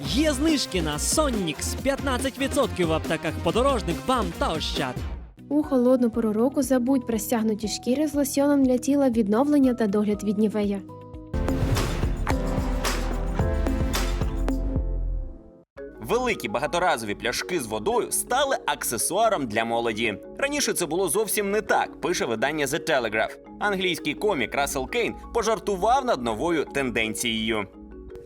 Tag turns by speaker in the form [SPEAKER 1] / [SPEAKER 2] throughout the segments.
[SPEAKER 1] Є знижки на Соннікс 15% в аптеках подорожник, бам та ощад.
[SPEAKER 2] У холодну пору року забудь про стягнуті шкіри з лосьоном для тіла відновлення та догляд від нівея.
[SPEAKER 3] Великі багаторазові пляшки з водою стали аксесуаром для молоді. Раніше це було зовсім не так, пише видання The Telegraph. Англійський комік Рассел Кейн пожартував над новою тенденцією.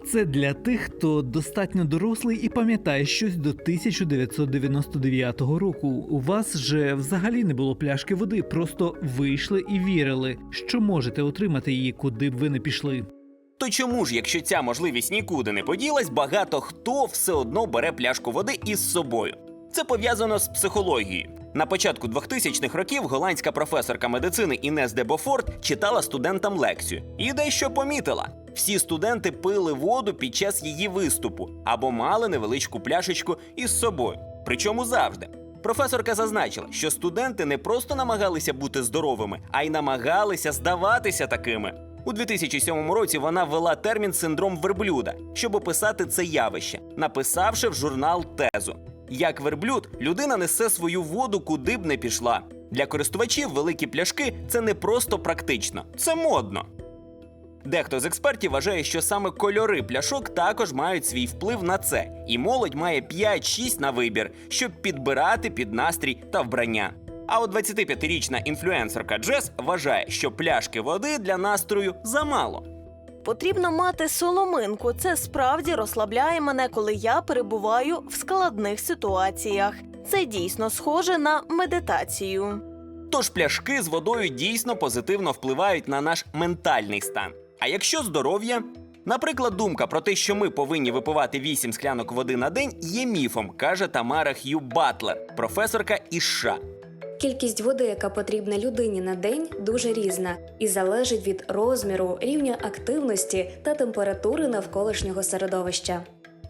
[SPEAKER 4] Це для тих, хто достатньо дорослий і пам'ятає щось до 1999 року. У вас же взагалі не було пляшки води, просто вийшли і вірили, що можете отримати її, куди б ви не пішли.
[SPEAKER 3] То чому ж, якщо ця можливість нікуди не поділась, багато хто все одно бере пляшку води із собою? Це пов'язано з психологією. На початку 2000-х років голландська професорка медицини Інес де Бофорт читала студентам лекцію і дещо помітила. Всі студенти пили воду під час її виступу або мали невеличку пляшечку із собою. Причому завжди. Професорка зазначила, що студенти не просто намагалися бути здоровими, а й намагалися здаватися такими. У 2007 році вона ввела термін синдром верблюда, щоб описати це явище, написавши в журнал тезу. Як верблюд, людина несе свою воду куди б не пішла. Для користувачів великі пляшки це не просто практично, це модно. Дехто з експертів вважає, що саме кольори пляшок також мають свій вплив на це, і молодь має 5-6 на вибір, щоб підбирати під настрій та вбрання. А от 25-річна інфлюенсерка Джес вважає, що пляшки води для настрою замало.
[SPEAKER 5] Потрібно мати соломинку. Це справді розслабляє мене, коли я перебуваю в складних ситуаціях. Це дійсно схоже на медитацію.
[SPEAKER 3] Тож пляшки з водою дійсно позитивно впливають на наш ментальний стан. А якщо здоров'я? Наприклад, думка про те, що ми повинні випивати 8 склянок води на день, є міфом, каже Тамара Х'ю Батлер, професорка із США.
[SPEAKER 6] Кількість води, яка потрібна людині на день, дуже різна і залежить від розміру, рівня активності та температури навколишнього середовища.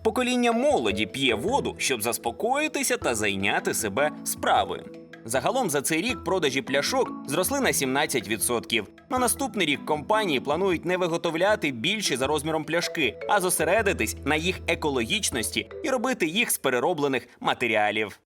[SPEAKER 3] Покоління молоді п'є воду, щоб заспокоїтися та зайняти себе справою. Загалом за цей рік продажі пляшок зросли на 17%. На наступний рік компанії планують не виготовляти більші за розміром пляшки, а зосередитись на їх екологічності і робити їх з перероблених матеріалів.